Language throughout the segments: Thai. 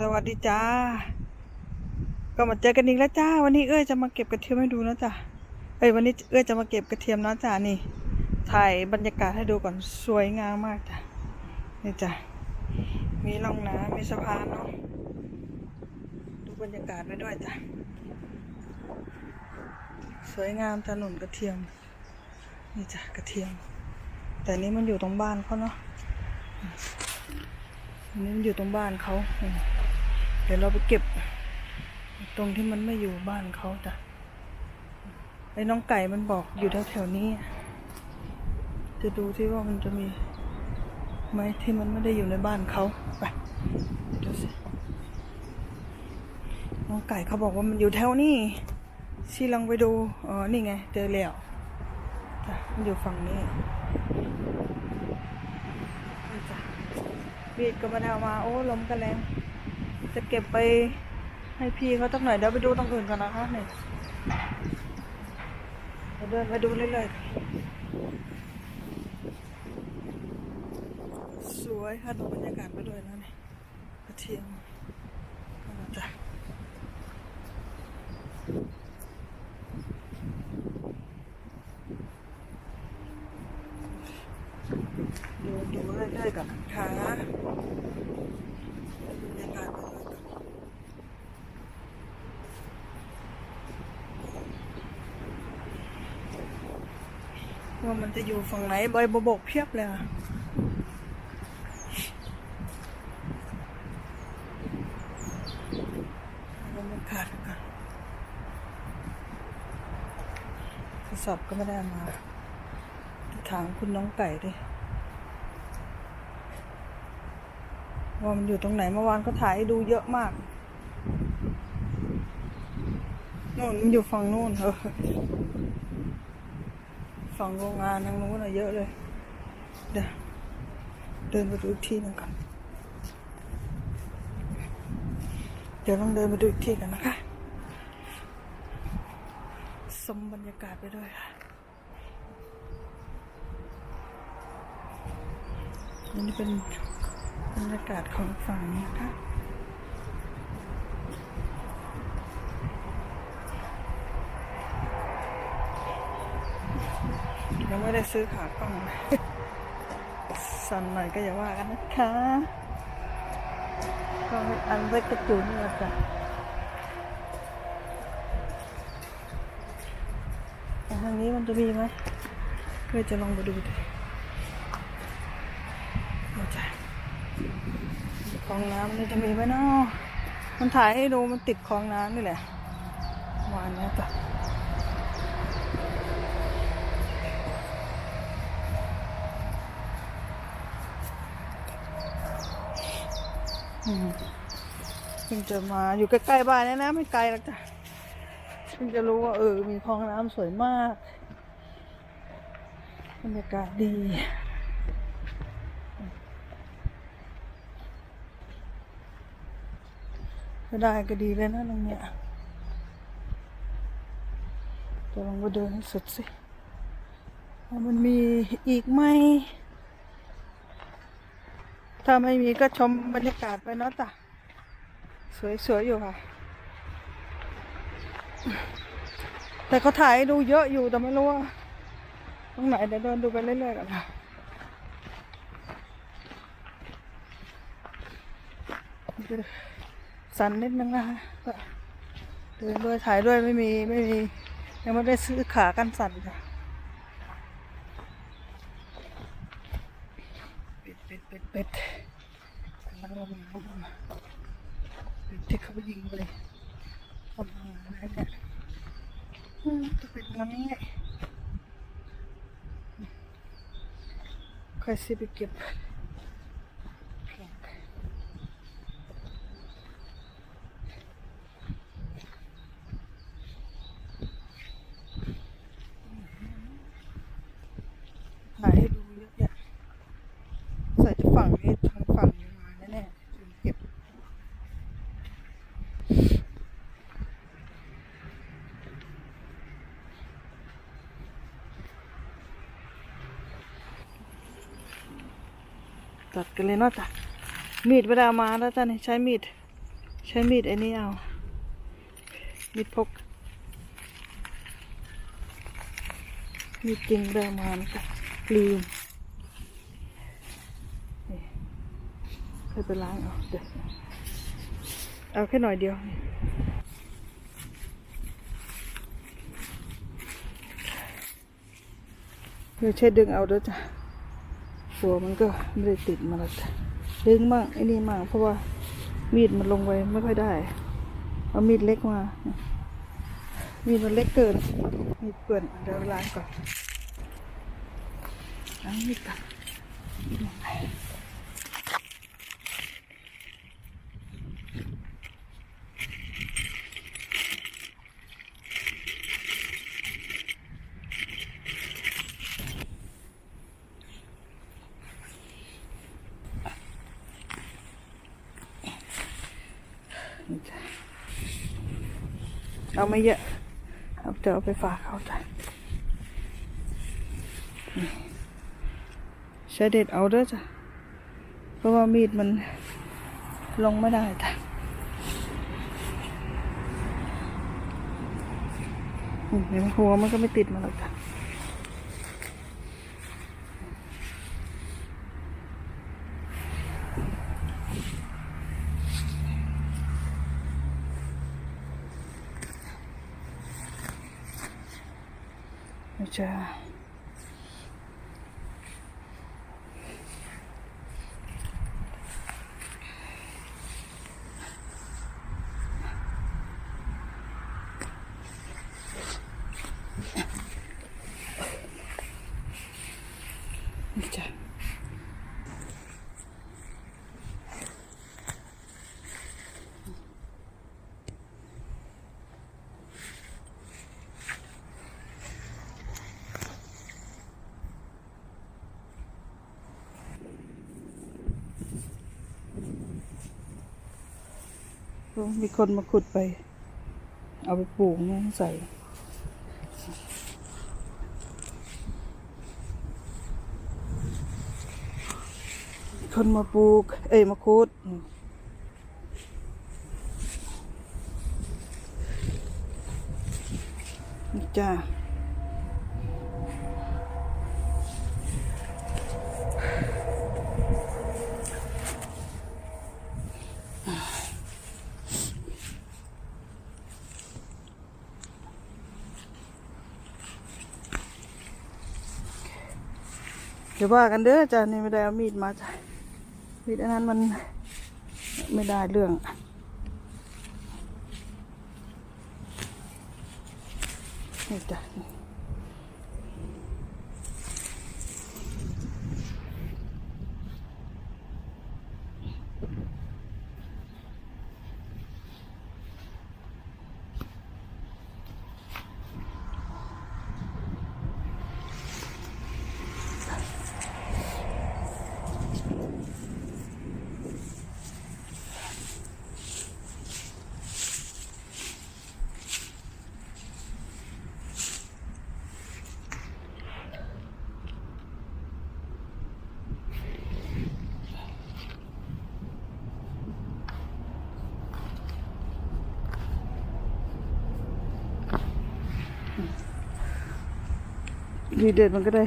สวัสดีจ้า ก็มาเจอกันอีกแล้วจ้า วันนี้เอ้ยจะมาเก็บกระเทียมให้ดูนะจ้าเอ้ยวันนี้เอ้ยจะมาเก็บกระเทียมนะจ้านี่ ถ่ายบรรยากาศให้ดูก่อนสวยงามมากจ้ะนี่จ้ะมีร่องน้ำมีสะพานเนาะ ดูบรรยากาศไปด้วยจ้ะสวยงามถนนกระเทียม นี่จ้ะกระเทียม แต่นี้มันอยู่ตรงบ้านเขาเนาะนนี้มันอยู่ตรงบ้านเขา เดี๋ยวเราไปเก็บ ตรงที่มันไม่อยู่บ้านเขาจ้ะไอ้น้องไก่มันบอกอยู่แถวแถวๆนี้ จะดูที่ว่ามันจะมีไหมที่มันไม่ได้อยู่ในบ้านเขาไปดูสิน้องไก่เขาบอกว่ามันอยู่แถวนี้ชี้ลองไปดูอ๋อนี่ไงเจอแล้วจ้ะมันอยู่ฝั่งนี้จ้ะบีดก็มาเอามาโอ้ลมกันแรง จะเก็บไปให้พี่เขาตั้งหน่อยเดี๋ยวไปดูตรงอื่นก่อนนะคะเนี่ยเดินไปดูเรื่อยๆสวยค่ะดูบรรยากาศไปด้วยนะเนี่ยกระเทียมจ้ะดูดูเรื่อยๆก่อนนะคะดูบรรยากาศไปด้วยก่อนว่ามัน จะอยู่ฝั่งไหนใบบกเพียบเลยอะบรรยากาศก่อนโทรศัพท์ก็ไม่ได้มา ถามคุณน้องไก่ดิว่ามันอยู่ตรงไหนเมื่อวานก็ถ่ายให้ดูเยอะมากนู่นมันอยู่ฝั่งนู่นเออ ฝั่งโรงงานทางนู้นอะเยอะเลย เดี๋ยวเดินไปดูอีกที่หนึงก่อน เดี๋ยวลองเดินไปดูอีกที่กันนะคะสมบรรยากาศไปด้วยค่ะอันนี้เป็นบรรยากาศของฝั่งนี้นะคะ ไม่ได้ซื้อขากล้องสั่นหน่อยก็อย่าว่ากันนะคะก็อันไว้กระจุนนี่แหละจ้ะแต่ทางนี้มันจะมีไหมเพื่อจะลองไปดูดิมาจ้ะคลองน้ำนี่จะมีไหมเนาะมันถ่ายให้ดูมันติดคลองน้ำนี่แหละประมาณนี้จ้ะ เพิ่งจะมาอยู่ใกล้ๆบ้านนี่นะไม่ไกลหรอกจ้ะเพิ่งจะรู้ว่าเออ มีคลองน้ำสวยมากบรรยากาศดี ก็ได้ก็ดีเลยนะตรงเนี้ยจะลองไปเดินให้สุดสิว่ามันมีอีกไหม ถ้าไม่มีก็ชมบรรยากาศไปเนาะจ้ะสวยๆอยู่ค่ะ แต่เขาถ่ายดูเยอะอยู่แต่ไม่รู้ว่าตรงไหนเดี๋ยวเดินดูไปเรื่อยๆกันค่ะสั่นนิดนึงนะคะเดินด้วยถ่ายด้วยไม่มีไม่มียังไม่ได้ซื้อขากันสั่นค่ะเป็ด เป็ดเป็ดเป็ดกำลังลงน้ำเป็ดที่เขายิงไปเลยทำอะไรเนี่ยตัวเป็นงั้นไงค่อยสิไปเก็บถ่ายให้ดูเยอะแยะใส่จะฝั่งนี้ทางฝั่งนี้มาแน่ๆถึงเก็บ ตัดกันเลยเนาะจ้ะมีดไม่ได้เอามาแล้วจ้ะนี่ใช้มีด ใช้มีดไอ้นี่เอา มีดพก มีดจริงได้มานะคะลืมนี่เคยไปล้างเอาเดี๋ยวเอาแค่หน่อยเดียวนี่คือใช้ดึงเอาด้วยจ้ะัวมันก็ไม่ได้ติดมาแล้วดึงมั่งไอ้นี่มั่งเพราะว่ามีดมันลงไปไม่ค่อยได้ เอามีดเล็กมา มีดมันเล็กเกิน มีดเปื่อนเดี๋ยวล้างก่อนล้างมีดก่อน ไม่เยอะเอาเดี๋ยวเอาไปฝากเขาจ้ะใช้เด็ดเอาเด้อจ้ะ เพราะว่ามีดมันลงไม่ได้จ้ะเดี๋ยวหัวมันก็ไม่ติดมาหรอกจ้ะ ไม่ใช่ไม่ใช่ มีคนมาขุดไป เอาไปปลูกเนี่ยใส่คนมาปลูก เอ้ยมาคุดนี่จ้า ดี๋ยวว่ากันเด้อจ้านี่ไม่ได้เอามีดมาจ้ะมีดอันนั้นมันไม่ได้เรื่อง นี่จ้ะ ดีเด็ดมันก็ได้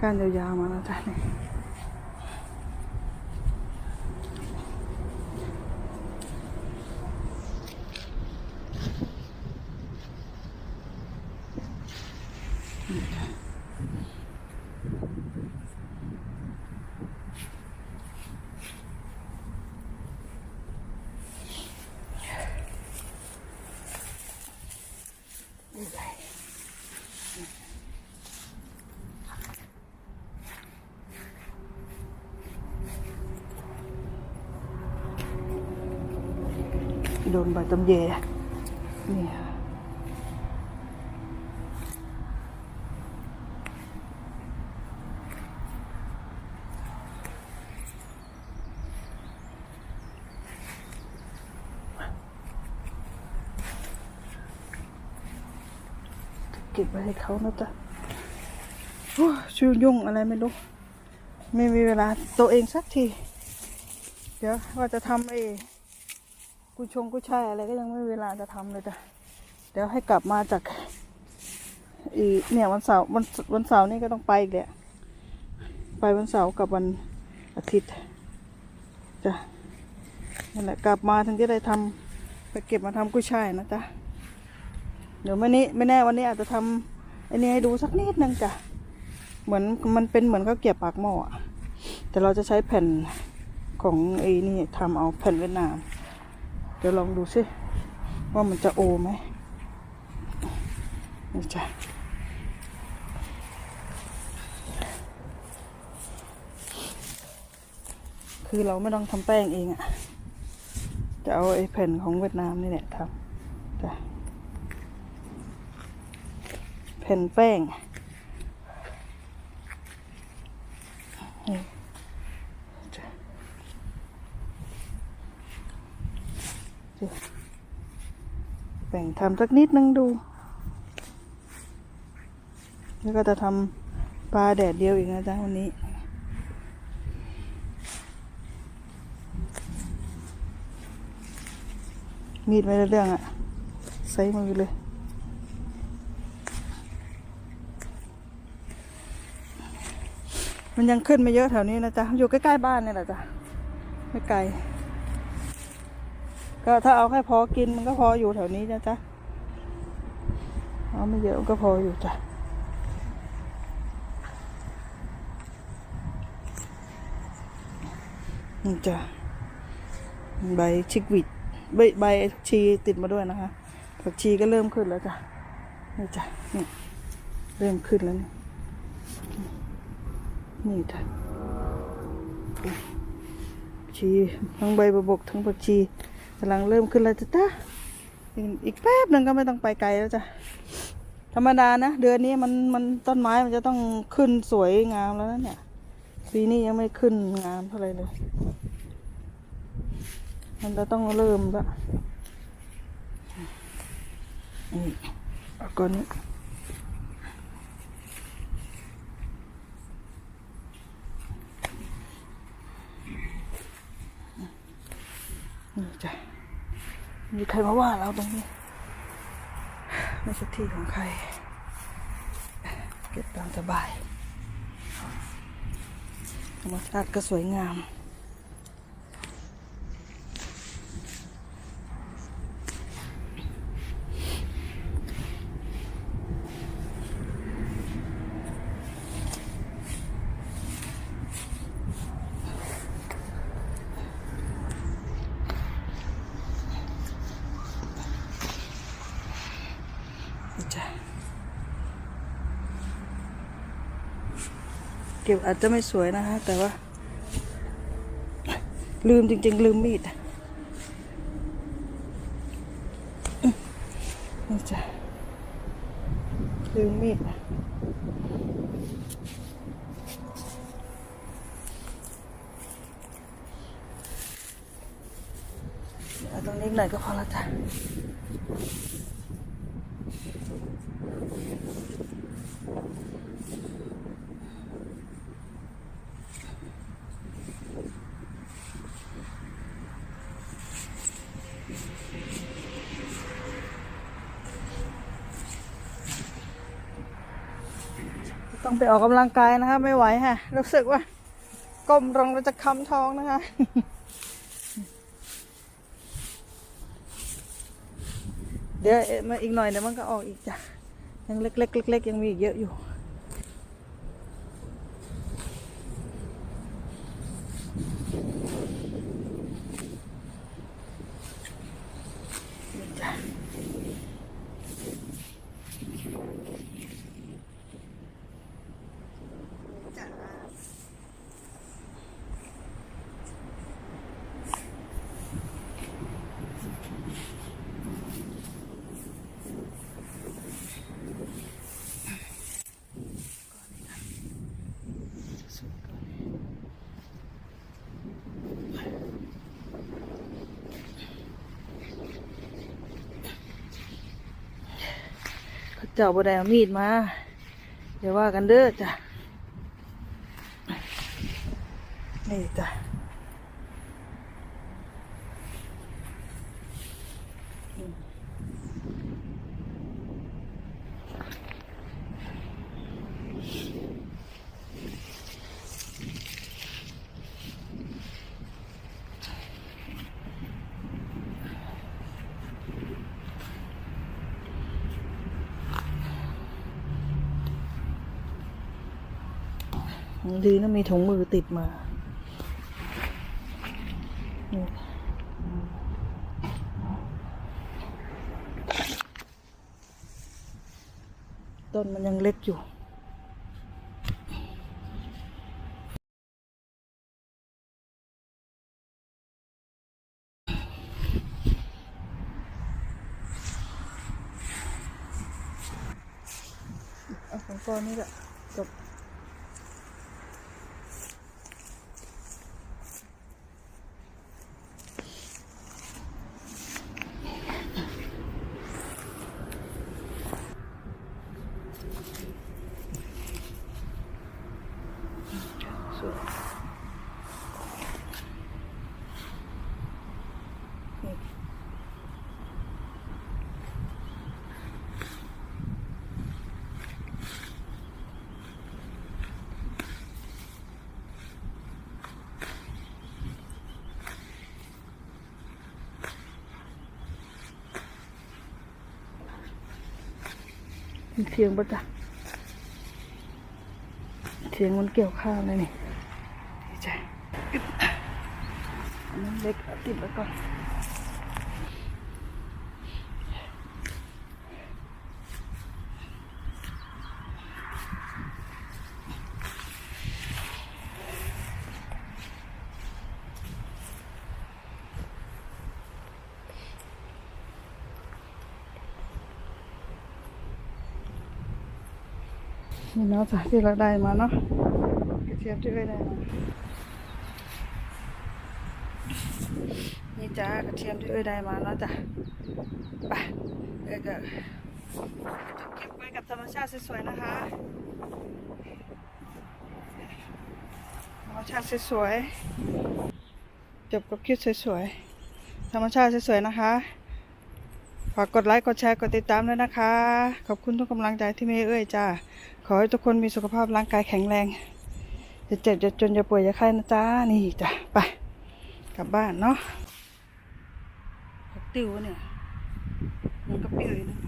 ก้านยาวๆมาแล้วจ้ะนี่ โดนใบตำแยนี่ค่ะเก็บไว้ให้เขานะจ๊ะโอ้ยชิวยุ่งอะไรไม่รู้ ไม่มีเวลาตัวเองสักที เดี๋ยวว่าจะทำไอ้ กุชงกุช่ายอะไรก็ยังไม่เวลาจะทำเลยจ้ะเดี๋ยวให้กลับมาจาก อีเนี่ยวันเสาร์วันวันเสาร์นี่ก็ต้องไปอีกแหละไปวันเสาร์กับวันอาทิตย์จ้ะนั่นแหละกลับมาถึงจะได้ทำไปเก็บมาทำกุ้ยช่ายนะจ๊ะเดี๋ยวไม่นี้ไม่แน่วันนี้อาจจะทำอันนี้ให้ดูสักนิดนึงจ้ะเหมือนมันเป็นเหมือนข้าวเกรียบปากหม้อแต่เราจะใช้แผ่นของไอ้นี่ทำเอาแผ่นเวียดนาม เดี๋ยวลองดูสิว่ามันจะโอไหมนี่จ้ะคือเราไม่ต้องทำแป้งเองอะจะเอาไอ้แผ่นของเวียดนามนี่แหละทำจ้ะแผ่นแป้งนี่จ้ะ แบ่ง ทำสักนิดนึงดู แล้วก็จะทำปลาแดดเดียวอีกนะจ๊ะวันนี้ มีดไม่ได้เรื่องอะใส่มือเลยมันยังขึ้นไม่เยอะแถวนี้นะจ๊ะ อยู่ใกล้ๆบ้านนี่แหละจ๊ะไม่ไกล ก็ถ้าเอาแค่พอกินมันก็พออยู่แถวนี้นะจ๊ะเอาไม่เยอะก็พออยู่จ้ะนี่จ้ะใบชิกวิดใบใบชีติดมาด้วยนะคะผักชีก็เริ่มขึ้นแล้วจ้ะนี่จ้ะนี่เริ่มขึ้นแล้วนี่นี่จ้ะชีทั้งใบประบกทั้งผักชี กำลังเริ่มขึ้นแล้วจ้ะจ้ะอีกแป๊บหนึ่งก็ไม่ต้องไปไกลแล้วจ้ะธรรมดานะ เดือนนี้มันมันต้นไม้มันจะต้องขึ้นสวยงามแล้วนะเนี่ยปีนี้ยังไม่ขึ้นงามเท่าไหร่เลย มันจะต้องเริ่มละนี่ก่อนนี้จ้ะ มีใครมาว่าเราตรงนี้ ไม่ใช่ที่ของใคร เก็บตามสบายธรรมชาติก็สวยงาม ก็บอาจจะไม่สวยนะคะ แต่ว่า ลืมจริง ๆ ลืมมีดนี่จ้ะลืมมีดเอาตรงนี้หน่อยก็พอแล้วจ้ะ ไปออกกำลังกายนะคะ ไม่ไหวค่ะ รู้สึกว่าก้มลงเราจะค้ำท้องนะคะเดี๋ยวมาอีกหน่อยเดี๋ยวมันก็ออกอีกจ้ะยังเล็กๆเล็กๆยังมีอีกเยอะอยู่ นี่จ้ะ เจ้าบ่ได้เอามีดมา เดี๋ยวว่ากันเด้อจ้ะนี่จ้ะ ดีนะมีถุงมือติดมา ต้นมันยังเล็กอยู่ เอาของก้อนนี่แหละจบ สวยนี่มีเทียงปะจ๊ะเทียงมันเกี่ยวข้าวเลยนี่ ดีใจอึ๊บ อันนั้นเล็กเอาติดไว้ก่อ นี่จ้าเนาะกระเทียมที่เราได้มานี่จ้ากระเทียมที่เอ้ยได้มาแล้วจ้ะไปเอ้ยก็เก็บไว้กับธรรมชาติสวยๆนะคะธรรมชาติสวยๆจบกับคลิปสวยๆธรรมชาติสวยๆนะคะฝากกดไลค์กดแชร์กดติดตามด้วยนะคะ ขอบคุณทุกกำลังใจที่มีให้เอ้ยจ้าขอให้ทุกคนมีสุขภาพร่างกายแข็งแรงอย่าเจ็บอย่าจนอย่าป่วยอย่าไข้นะจ้านี่จ้ะไป กลับบ้านเนาะผักติวเนี่ยมันก็เปรี้วอยู่นะ